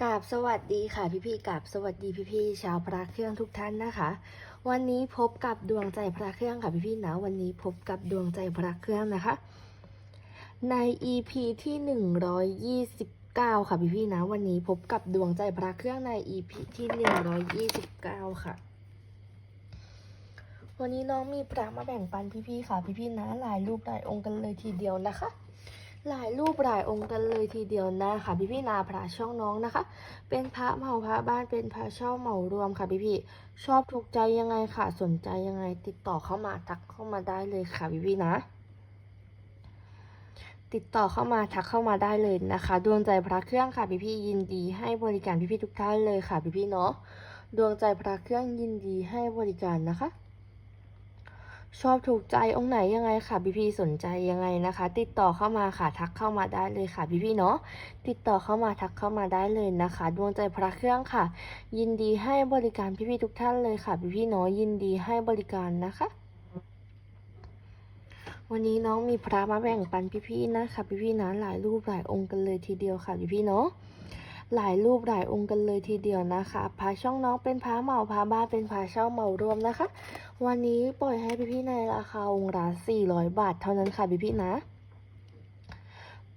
กราบสวัสดีค่ะพี่พี่ๆกราบสวัสดีพี่พี่ๆชาวพระเครื่องทุกท่านนะคะ วันนี้พบกับดวงใจพระเครื่องค่ะพี่พี่ๆนะวันนี้พบกับดวงใจพระเครื่องนะคะ ใน EP ที่ 129 ค่ะพี่พี่ๆนะ วันนี้พบกับดวงใจพระเครื่องใน EP ที่ 129 ค่ะ วันนี้น้องมีพระมาแบ่งปันพี่ๆค่ะพี่ๆนะหลายรูปหลายองค์กันเลยทีเดียวนะคะ หลายรูปหลายองค์กันเลยทีเดียวนะคะพี่พี่นาพระช่องน้องนะคะ เป็นพระเหมาพระบ้านเป็นพระเช่าเหมารวมค่ะพี่พี่ชอบถูกใจยังไงค่ะ สนใจยังไงติดต่อเข้ามาทักเข้ามาได้เลยค่ะพี่พี่นะติดต่อเข้ามาทักเข้ามาได้เลยนะคะดวงใจพระเครื่องค่ะพี่พี่ยินดีให้บริการพี่พี่ทุกท่านเลยค่ะพี่พี่เนาะดวงใจพระเครื่องยินดีให้บริการนะคะ ชอบถูกใจองค์ไหนยังไงค่ะพี่พี่ๆสนใจยังไงนะคะ ติดต่อเข้ามาค่ะทักเข้ามาได้เลยค่ะพี่พี่ๆเนาะติดต่อเข้ามาทักเข้ามาได้เลยนะคะดวงใจพระเครื่องค่ะ ยินดีให้บริการพี่พี่ๆทุกท่านเลยค่ะพี่พี่ๆเนาะยินดีให้บริการนะคะวันนี้น้องมีพระมาแบ่งปันพี่ๆนะคะพี่ๆนะหลายรูปหลายองค์กันเลยทีเดียวค่ะพี่ๆเนาะ หลายรูปหลายองค์กันเลยทีเดียวนะคะพระช่องน้องเป็นพระเหมาพระบ้านเป็นพระเช่าเหมารวมนะคะ วันนี้ปล่อยให้พี่ๆในราคาองค์ละ400 บาท เท่านั้นค่ะพี่ๆนะ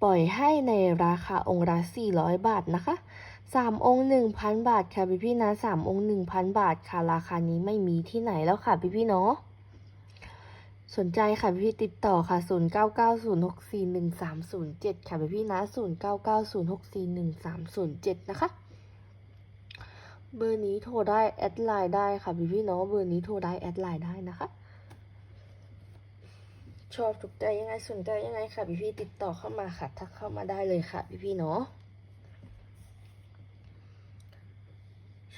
ปล่อยให้ในราคาองค์ละ400 บาทนะคะสามองค์1,000บาทค่ะพี่ๆนะสามองค์1,000บาทค่ะราคานี้ไม่มีที่ไหนแล้วค่ะพี่ๆเนาะ สนใจค่ะพี่ติดต่อค่ะ 0990641307 ค่ะพี่นะ 0990641307 นะคะ เบอร์นี้โทรได้แอดไลน์ได้ค่ะพี่พี่เนาะเบอร์นี้โทรได้แอดไลน์ได้นะคะ ชอบถูกใจยังไงสนใจยังไงค่ะพี่พี่ติดต่อเข้ามาค่ะทักเข้ามาได้เลยค่ะพี่พี่เนาะ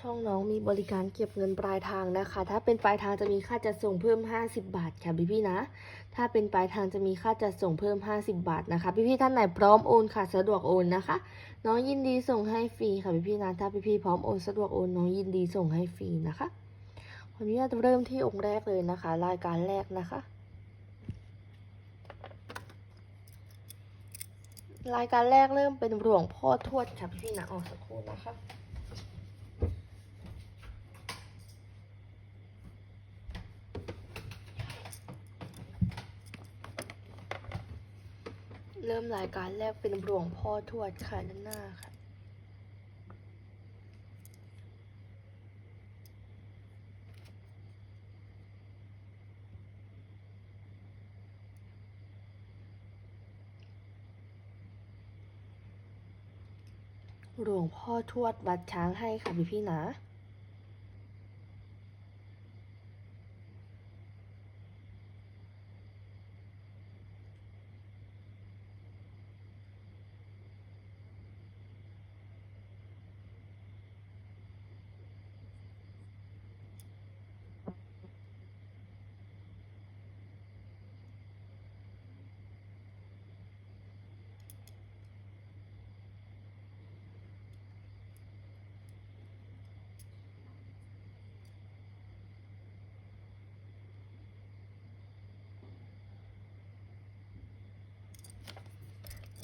ช่องน้องมีบริการเก็บเงินปลายทางนะคะ ถ้าเป็นปลายทางจะมีค่าจัดส่งเพิ่ม 50 บาทค่ะพี่พี่นะ ถ้าเป็นปลายทางจะมีค่าจัดส่งเพิ่ม 50 บาทนะคะ พี่พี่ท่านไหนพร้อมโอนค่ะสะดวกโอนนะคะ น้องยินดีส่งให้ฟรีค่ะพี่พี่นะถ้าพี่พี่พร้อมโอนสะดวกโอนน้องยินดีส่งให้ฟรีนะคะวันนี้เราจะเริ่มที่องค์แรกเลยนะคะ รายการแรกนะคะ รายการแรกเริ่มเป็นหลวงพ่อทวดค่ะพี่พี่นะออกสักครู่นะคะ เริ่มรายการแรกเป็นหลวงพ่อทวดค่ะด้านหน้าค่ะ หลวงพ่อทวดวัดช้างให้ค่ะพี่พี่นะ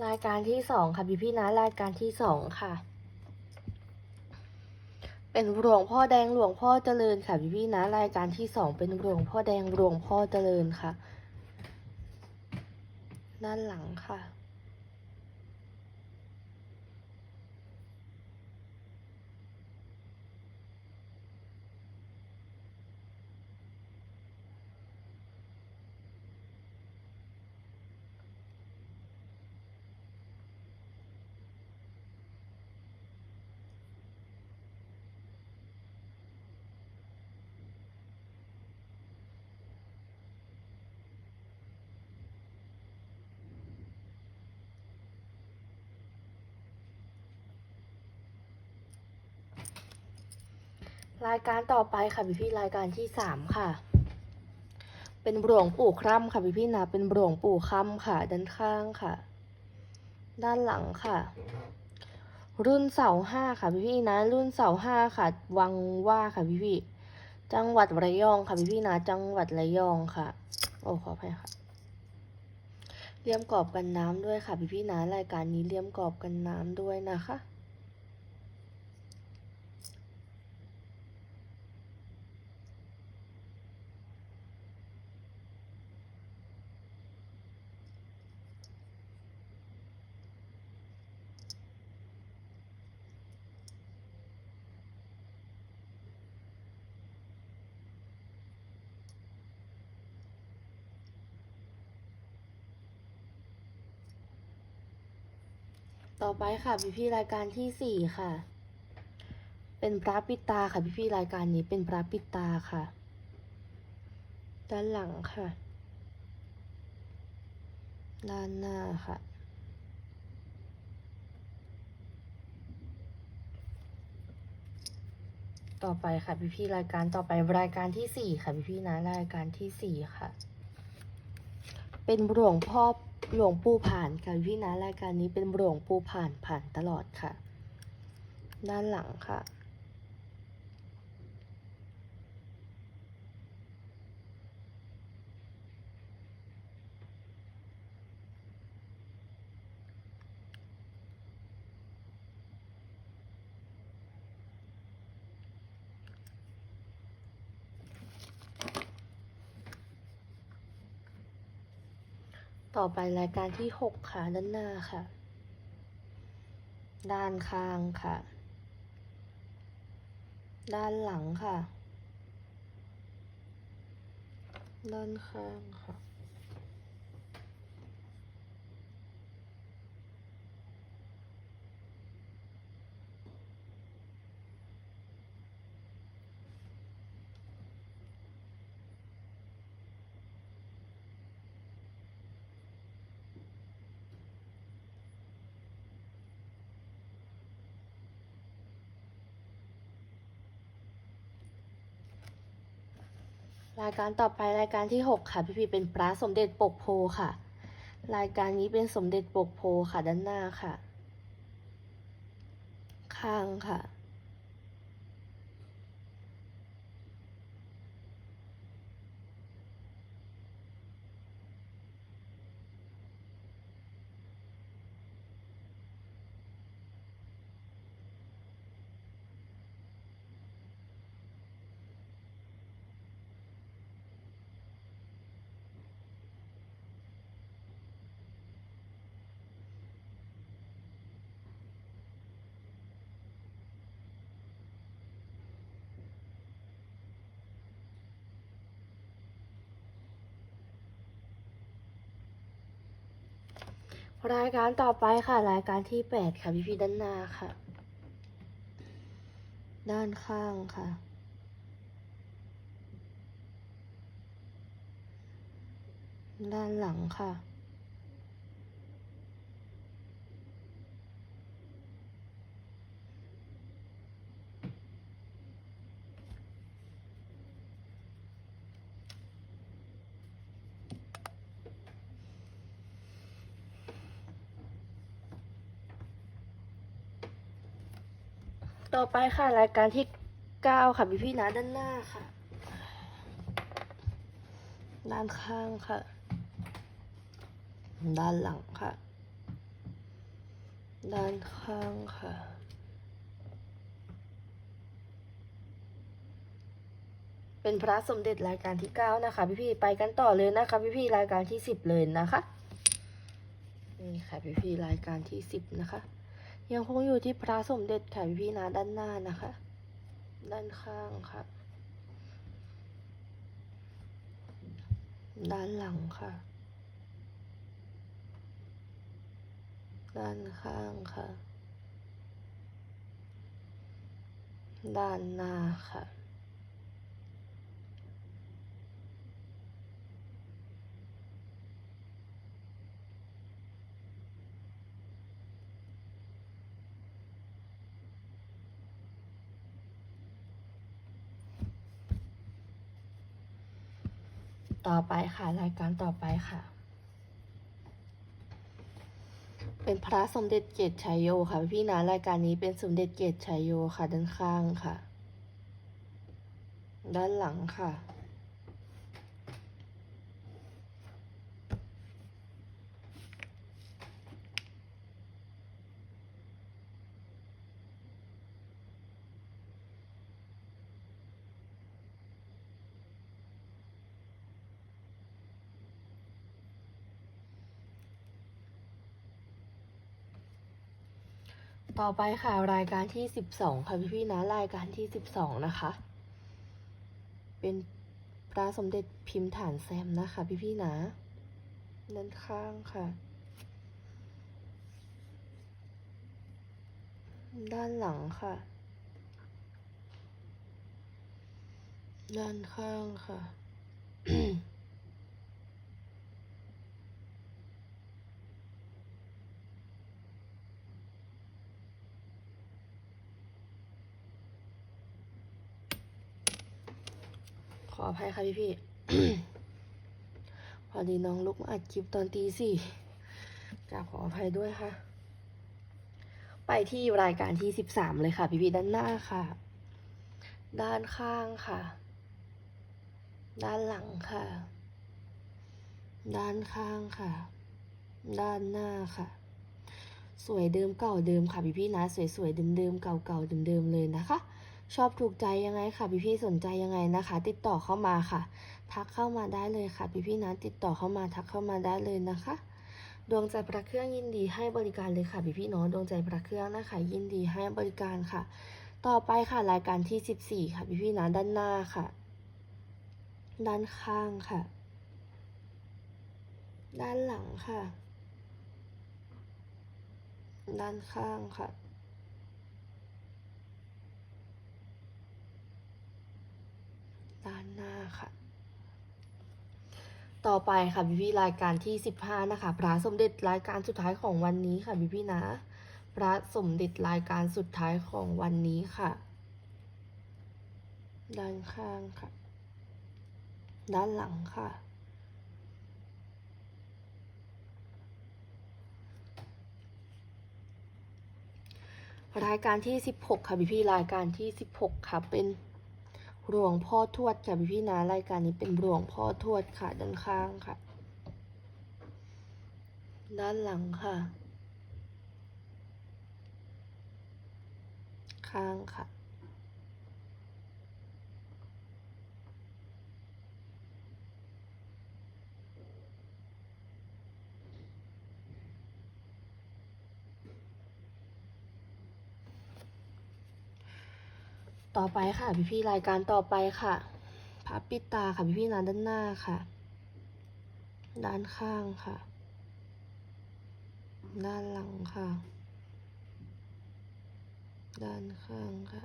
รายการที่สองค่ะพี่พี่นะรายการที่สองค่ะ เป็นหลวงพ่อแดงหลวงพ่อเจริญค่ะพี่พี่นะรายการที่สองเป็นหลวงพ่อแดงหลวงพ่อเจริญค่ะ ด้านหลังค่ะ รายการต่อไปค่ะพี่พี่รายการที่สามค่ะ เป็นหลวงปู่คร่ำค่ะพี่พี่นะเป็นหลวงปู่คร่ำค่ะ ด้านข้างค่ะ ด้านหลังค่ะ รุ่นเสาห้าค่ะพี่พี่นะ รุ่นเสาห้าค่ะ วังว่าค่ะพี่พี่จังหวัดระยองค่ะพี่พี่นะ จังหวัดระยองค่ะ โอ้ขออภัยค่ะเลี่ยมกรอบกันน้ำด้วยค่ะพี่พี่นะรายการนี้เลี่ยมกรอบกันน้ำด้วยนะคะ ต่อไปค่ะพี่พี่รายการที่สี่ค่ะ เป็นพระปิตาค่ะพี่พี่รายการนี้เป็นพระปิตาค่ะ ด้านหลังค่ะ ด้านหน้าค่ะ ต่อไปค่ะพี่พี่รายการต่อไปรายการที่สี่ค่ะพี่พี่นะรายการที่สี่ค่ะ เป็นหลวงพ่อ หลวงปู่ผ่านค่ะพี่นะรายการนี้เป็นหลวงปู่ผ่านผ่านตลอดค่ะ ด้านหลังค่ะ ต่อไปรายการที่หกค่ะ ด้านหน้าค่ะ ด้านข้างค่ะ ด้านหลังค่ะ ด้านข้างค่ะ รายการต่อไปรายการที่หกค่ะ พี่พีเป็นพระสมเด็จปกโพค่ะ รายการนี้เป็นสมเด็จปกโพค่ะด้านหน้าค่ะ ข้างค่ะ รายการต่อไปค่ะ รายการที่แปดค่ะพี่พี่ด้านหน้าค่ะ ด้านข้างค่ะ ด้านหลังค่ะ อไปค่ะรายการที่เก้าค่ะพี่พี่นะด้านหน้าค่ะ ด้านข้างค่ะ ด้านหลังค่ะ ด้านข้างค่ะเป็นพระสมเด็จรายการที่เก้านะคะพี่พี่ไปกันต่อเลยนะคะพี่พี่รายการที่สิบเลยนะคะ นี่ค่ะพี่พี่รายการที่สิบนะคะ ยังคงอยู่ที่พระสมเด็จค่ะพี่นะด้านหน้านะคะ ด้านข้างค่ะ ด้านหลังค่ะ ด้านข้างค่ะ ด้านหน้าค่ะ ต่อไปค่ะรายการต่อไปค่ะ เป็นพระสมเด็จเกตชัยโยค่ะ พี่นะรายการนี้เป็นสมเด็จเกตชัยโยค่ะด้านข้างค่ะ ด้านหลังค่ะ ต่อไปค่ะรายการที่สิบสองค่ะพี่พี่ๆนะรายการที่สิบสองนะคะ เป็นพระสมเด็จพิมพ์ฐานแซมนะคะ พี่พี่ๆนะด้านข้างค่ะ ด้านหลังค่ะ ด้านข้างค่ะ ออภัยค่ะพี่พี่พอดีน้องลุกมาอัดคลิปตอนตีสี่กราบขออภัยด้วยค่ะ ไปที่รายการที่สิบสามเลยค่ะ พี่พี่ด้านหน้าค่ะ ด้านข้างค่ะ ด้านหลังค่ะ ด้านข้างค่ะ ด้านหน้าค่ะ สวยเดิมเก่าเดิมค่ะพี่พี่นะ สวยๆเดิมๆเก่าๆเดิมๆเลยนะคะ ชอบถูกใจยังไงค่ะพี่พี่สนใจยังไงนะคะ ติดต่อเข้ามาค่ะ ทักเข้ามาได้เลยค่ะพี่พี่นะติดต่อเข้ามาทักเข้ามาได้เลยนะคะดวงใจพระเครื่องยินดีให้บริการเลยค่ะพี่พี่ๆเนาะดวงใจพระเครื่องนะคะยินดีให้บริการค่ะ ต่อไปค่ะรายการที่สิบสี่ค่ะพี่พี่นะด้านหน้าค่ะ ด้านข้างค่ะ ด้านหลังค่ะ ด้านข้างค่ะ ด้านหน้าค่ะ ต่อไปค่ะพี่พี่ๆรายการที่สิบห้านะคะ พระสมเด็จรายการสุดท้ายของวันนี้ค่ะพี่พี่ๆนะ พระสมเด็จรายการสุดท้ายของวันนี้ค่ะ ด้านข้างค่ะ ด้านหลังค่ะรายการที่สิบหกค่ะพี่พี่ๆรายการที่สิบหกค่ะ เป็น หลวงพ่อทวดค่ะพี่พี่นะรายการนี้เป็นหลวงพ่อทวดค่ะด้านข้างค่ะ ด้านหลังค่ะ ข้างค่ะ ต่อไปค่ะ พี่พี่รายการต่อไปค่ะพระปิดตาค่ะพี่พี่ๆนด้านหน้าค่ะ ด้านข้างค่ะ ด้านหลังค่ะ ด้านข้างค่ะ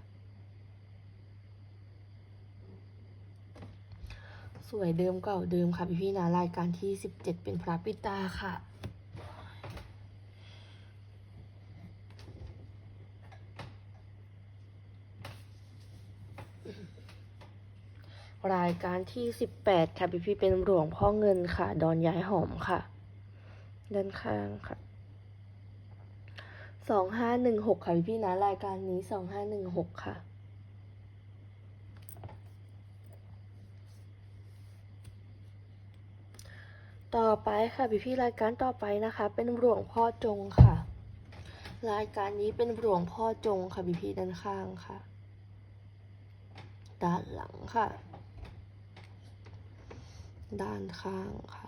สวยเดิมเก่าเดิมค่ะพี่พี่นะรายการที่สิบเจ็ดเป็นพระปิดตาค่ะ รายการที่สิบแปดค่ะพี่พี่เป็นหลวงพ่อเงินค่ะ ดอนย้ายหอมค่ะ ด้านข้างค่ะสองห้าหนึ่งหกค่ะพี่พี่นะรายการนี้สองห้าหนึ่งหกค่ะต่อไปค่ะพี่พี่รายการต่อไปนะคะ เป็นหลวงพ่อจงค่ะ รายการนี้เป็นหลวงพ่อจงค่ะพี่พี่ด้านข้างค่ะ ด้านหลังค่ะ ด้านข้างค่ะ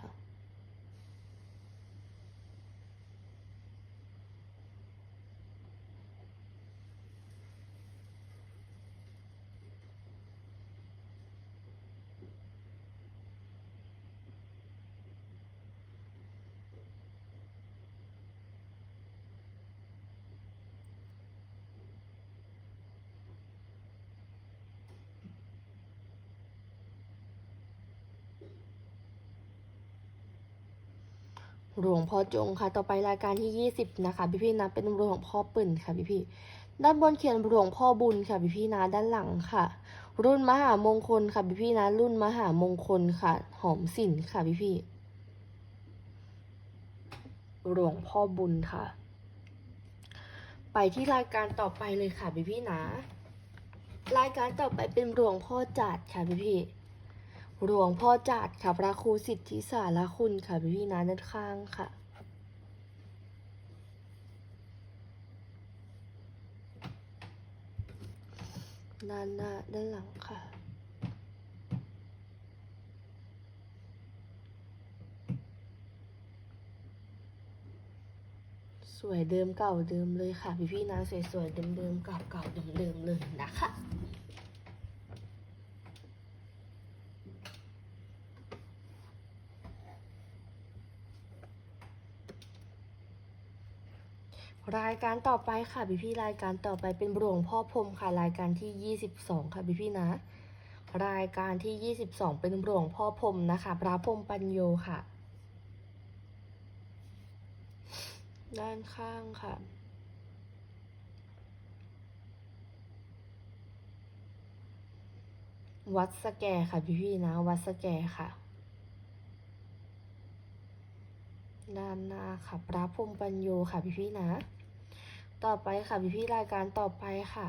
หลวงพ่อจงค่ะ ต่อไปรายการที่ยี่สิบนะคะ พี่พี่นะ เป็นหลวงพ่อปิ่นค่ะพี่พี่ด้านบนเขียนหลวงพ่อบุญค่ะพี่พี่นะ ด้านหลังค่ะ รุ่นมหามงคลค่ะพี่พี่นะ รุ่นมหามงคลค่ะ หอมสินค่ะพี่พี่หลวงพ่อบุญค่ะ ไปที่รายการต่อไปเลยค่ะพี่พี่นะ รายการต่อไปเป็นหลวงพ่อจัดค่ะพี่พี่ หลวงพ่อจัดค่ะพระครูสิทธิสารคุณค่ะพี่พี่นะด้านข้างค่ะด้านหน้าด้านหลังค่ะ สวยเดิมเก่าเดิมเลยค่ะ พี่พี่ๆนะสวยๆเดิมๆเก่าๆเดิมๆเลยนะคะ รายการต่อไปค่ะพี่พี่รายการต่อไปเป็นหลวงพ่อพรมค่ะรายการที่22ค่ะพี่พี่นะ รายการที่22เป็นหลวงพ่อพรมนะคะ พระพรมปัญโยค่ะ ด้านข้างค่ะวัดสแกค่ะพี่พี่นะ วัดสแกค่ะ ด้านหน้าค่ะพระพรมปัญโยค่ะพี่พี่นะ ต่อไปค่ะพี่พี่รายการต่อไปค่ะ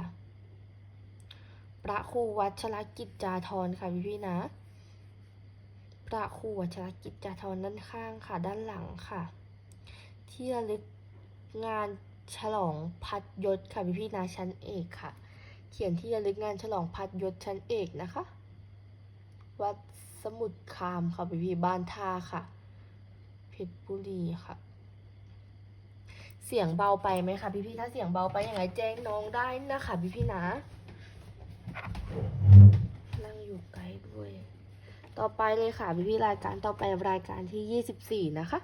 พระครูวัชรกิจจาธรค่ะพี่พี่นะพระครูวัชรกิจจาธรด้านข้างค่ะ ด้านหลังค่ะ ที่ระลึกงานฉลองพัดยศค่ะพี่พี่นะชั้นเอกค่ะ เขียนที่ระลึกงานฉลองพัดยศชั้นเอกนะคะ วัดสมุทรคามค่ะพี่พี่บ้านท่าค่ะ เพชรบุรีค่ะ สียงเบาไปไหมคะพี่พี่ถ้าเสียงเบาไปยังไงแจ้งน้องได้นะคะพี่พี่นะนั่งอยู่ไกลด้วย ต่อไปเลยค่ะพี่พี่รายการต่อไปรายการที่ยี่สิบสี่นะคะ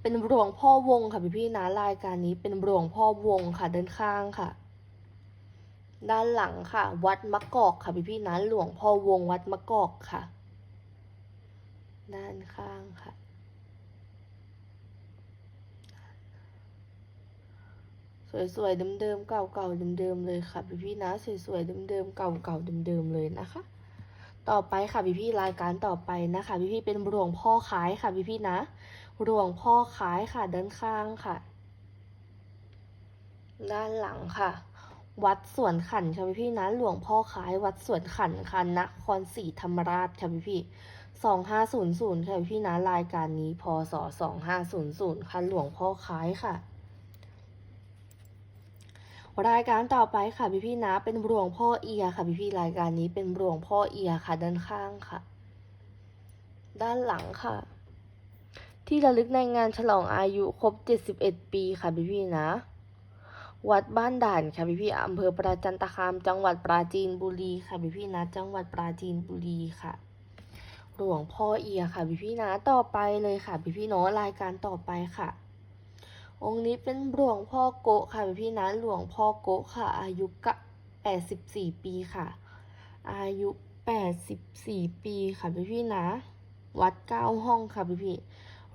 เป็นหลวงพ่อวงค่ะพี่พี่นะรายการนี้เป็นหลวงพ่อวงค่ะเดินข้างค่ะ ด้านหลังค่ะ วัดมะกอกค่ะพี่พี่นะหลวงพ่อวงวัดมะกอกค่ะ ด้านข้างค่ะ สวยๆเดิมๆเก่าๆเดิมๆเลยค่ะพี่พี่นะสวยๆเดิมๆเก่าๆเดิมๆเลยนะคะ ต่อไปค่ะพี่พี่รายการต่อไปนะคะ พี่พี่เป็นหลวงพ่อขายค่ะพี่พี่นะหลวงพ่อขายค่ะด้านข้างค่ะ ด้านหลังค่ะ วัดสวนขันค่ะพี่พี่นะหลวงพ่อขายวัดสวนขันค่ะนครศรีธรรมราชค่ะพี่พี่สองห้าศูนย์ศูนย์ค่ะพี่พี่นะรายการนี้พศสองห้าศูนย์ศูนย์ค่ะหลวงพ่อขายค่ะ รายการต่อไปค่ะพี่พี่นะ เป็นหลวงพ่อเอียค่ะพี่พี่รายการนี้เป็นหลวงพ่อเอียค่ะ ด้านข้างค่ะ ด้านหลังค่ะ ที่ระลึกในงานฉลองอายุครบ 71 ปีค่ะพี่พี่นะ วัดบ้านด่านค่ะพี่พี่อำเภอประจันตคาม จังหวัดปราจีนบุรีค่ะพี่พี่นะ จังหวัดปราจีนบุรีค่ะหลวงพ่อเอียค่ะพี่พี่นะต่อไปเลยค่ะพี่พี่เนาะรายการต่อไปค่ะ องค์นี้เป็นหลวงพ่อโกะค่ะพี่นะหลวงพ่อโกะค่ะ อายุกะ84ปีค่ะ อายุ84ปีค่ะพี่พี่นะ วัดเก้าห้องค่ะพี่พี่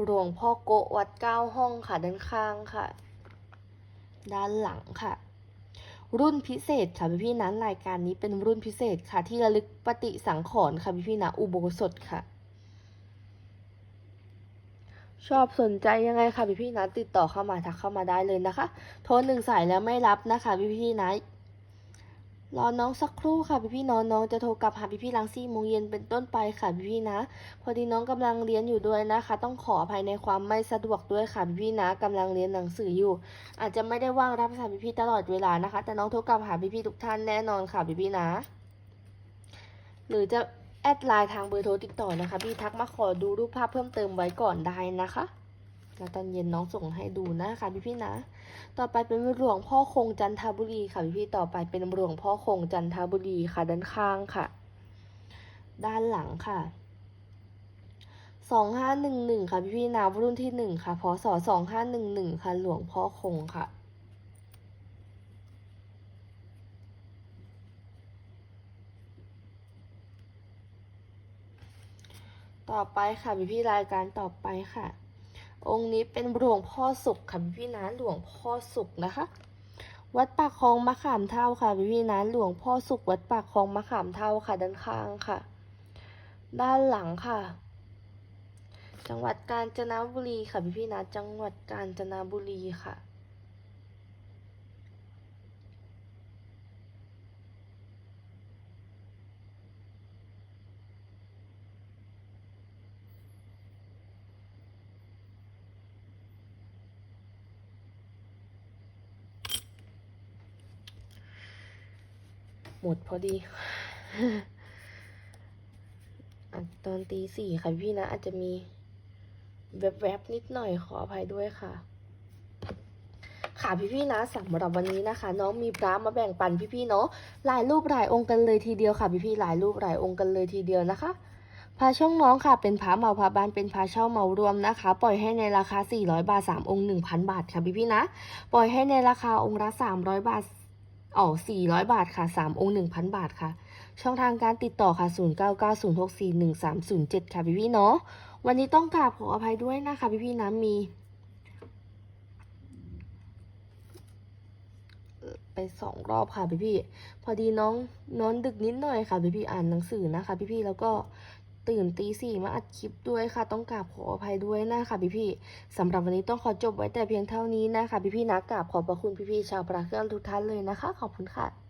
หลวงพ่อโกะวัดเก้าห้องค่ะด้านข้างค่ะ ด้านหลังค่ะ รุ่นพิเศษค่ะพี่พี่นั้นรายการนี้เป็นรุ่นพิเศษค่ะ ที่ระลึกปฏิสังขรณ์ค่ะพี่พี่นะอุโบสถค่ะ ชอบสนใจยังไงค่ะพี่พี่นะติดต่อเข้ามาทักเข้ามาได้เลยนะคะ โทรหนึ่งสายแล้วไม่รับนะคะพี่พี่นะรอน้องสักครู่ค่ะพี่พี่น้องน้องจะโทรกลับหาพี่พี่หลังสี่โมงเย็นเป็นต้นไปค่ะพี่พี่นะ พอดีน้องกำลังเรียนอยู่ด้วยนะคะ ต้องขออภัยในความไม่สะดวกด้วยค่ะพี่พี่นะกำลังเรียนหนังสืออยู่ อาจจะไม่ได้ว่างรับสายพี่พี่ตลอดเวลานะคะ แต่น้องโทรกลับหาพี่พี่ทุกท่านแน่นอนค่ะพี่พี่นะ หรือจะ แอดไลน์ทางเบอร์โทรติดต่อนะคะ พี่ทักมาขอดูรูปภาพเพิ่มเติมไว้ก่อนได้นะคะแล้วตอนเย็นน้องส่งให้ดูนะคะพี่พี่นะ ต่อไปเป็นหลวงพ่อคงจันทบุรีค่ะพี่พี่ต่อไปเป็นหลวงพ่อคงจันทบุรีค่ะด้านข้างค่ะ ด้านหลังค่ะสองห้าหนึ่งหนึ่งค่ะพี่พี่นะรุ่นที่หนึ่งค่ะพศสองห้าหนึ่งหนึ่งค่ะหลวงพ่อคงค่ะ ต่อไปค่ะพี่พี่รายการต่อไปค่ะ องค์นี้เป็นหลวงพ่อสุขค่ะพี่พี่นะหลวงพ่อสุขนะคะ วัดปากคลองมะขามเท่าค่ะพี่พี่นะหลวงพ่อสุขวัดปากคลองมะขามเท่าค่ะด้านข้างค่ะ ด้านหลังค่ะ จังหวัดกาญจนบุรีค่ะพี่พี่นะจังหวัดกาญจนบุรีค่ะ หมดพอดีอตอนตีสี่ค่ะพี่นะ อาจจะมีแวบๆนิดหน่อยขออภัยด้วยค่ะค่ะพี่ๆนะสำหรับวันนี้นะคะ น้องมีพระมาแบ่งปันพี่ๆเนาะหลายรูปหลายองค์กันเลยทีเดียวค่ะพี่ๆหลายรูปหลายองค์กันเลยทีเดียวนะคะพาช่องน้องค่ะเป็นพาเมาพาบานเป็นพาเช่าเมารวมนะคะ ปล่อยให้ในราคา 400 บาท 3 องค์ 1,000 บาทค่ะพี่พี่ๆนะ ปล่อยให้ในราคาองค์ละ300 บาท อ๋อ400 บาทค่ะ 3 องค์ 1,000 บาทค่ะ ช่องทางการติดต่อค่ะ 0990641307 ค่ะพี่พี่เนาะ วันนี้ต้องกราบขออภัยด้วยนะคะพี่พี่นะมี ไปสองรอบค่ะพี่พี่ พอดีน้องนอนดึกนิดหน่อยค่ะพี่พี่อ่านหนังสือนะคะ พี่พี่แล้วก็ ตื่นตีสี่มาอัดคลิปด้วยค่ะ ต้องกราบขออภัยด้วยนะคะพี่พี่ๆสำหรับวันนี้ต้องขอจบไว้แต่เพียงเท่านี้นะคะพี่พี่ๆนะกราบขอบพระคุณพี่พี่ๆชาวปราเกอร์ทุกท่านเลยนะคะ ขอบคุณค่ะ